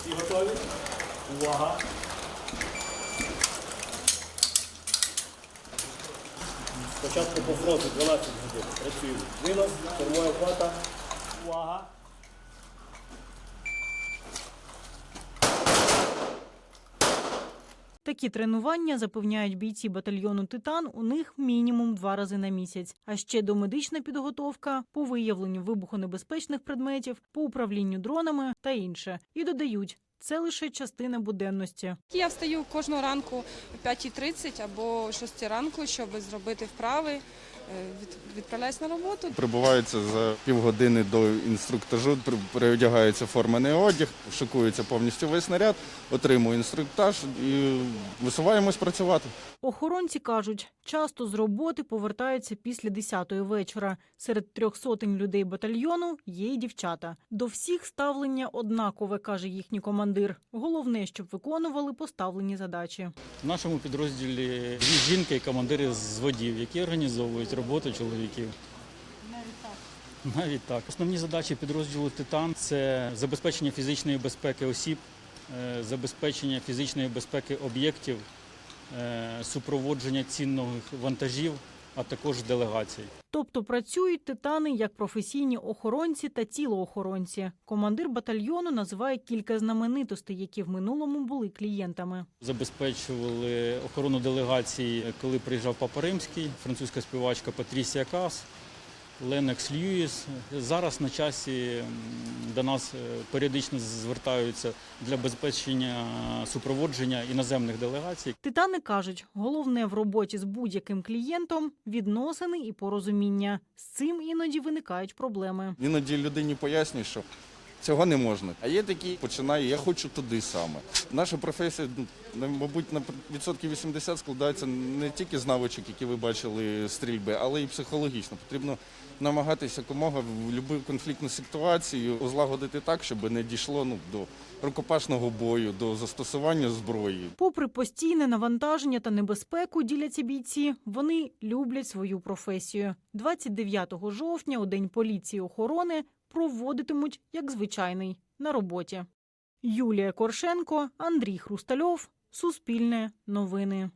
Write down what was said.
Всі готові? Увага! Спочатку по фронту 12 годин. Працюємо. Винос, формує хвата. Увага! Такі тренування запевняють бійці батальйону Титан. У них мінімум два рази на місяць. А ще домедична підготовка по виявленню вибухонебезпечних предметів, по управлінню дронами та інше. І додають. Це лише частина буденності. Я встаю кожного ранку о 5.30 або о 6 ранку, щоб зробити вправи, е, відправляюсь на роботу. Прибуваються за півгодини до інструктажу, при- переодягається формений одяг, шикується повністю весь наряд, отримує інструктаж і висуваємось працювати. Охоронці кажуть, часто з роботи повертаються після 10-ї вечора. Серед трьох сотень людей батальйону є й дівчата. До всіх ставлення однакове, каже їхній командир. Головне, щоб виконували поставлені задачі. В нашому підрозділі дві жінки і командири з водів, які організовують роботу чоловіків. Навіть так. Основні задачі підрозділу Титан це забезпечення фізичної безпеки осіб, е, забезпечення фізичної безпеки об'єктів, е, супроводження цінних вантажів, а також делегацій. Тобто працюють титани як професійні охоронці та тілоохоронці. Командир батальйону називає кілька знаменитостей, які в минулому були клієнтами. Забезпечували охорону делегації, коли приїжджав Папа Римський, французька співачка Патрісія Кас, Ленекс Льюіс. Зараз на часі до нас е, періодично звертаються для безпечення супроводження іноземних делегацій. Титани кажуть, головне в роботі з будь-яким клієнтом відносини і порозуміння. З цим іноді виникають проблеми. Іноді людині пояснюють, що цього не можна. А є такі, починає, я хочу туди саме. Наша професія, ну, мабуть, на відсотків 80 складається не тільки з навичок, які ви бачили стрільби, але й психологічно. Потрібно намагатися якомога в будь-яку конфліктну ситуацію узлагодити так, щоб не дійшло ну, до рукопашного бою, до застосування зброї. Попри постійне навантаження та небезпеку, діляться бійці, вони люблять свою професію. 29 жовтня, у день поліції охорони, проводитимуть як звичайний на роботі. Юлія Коршенко, Андрій Хрустальов, Суспільне новини.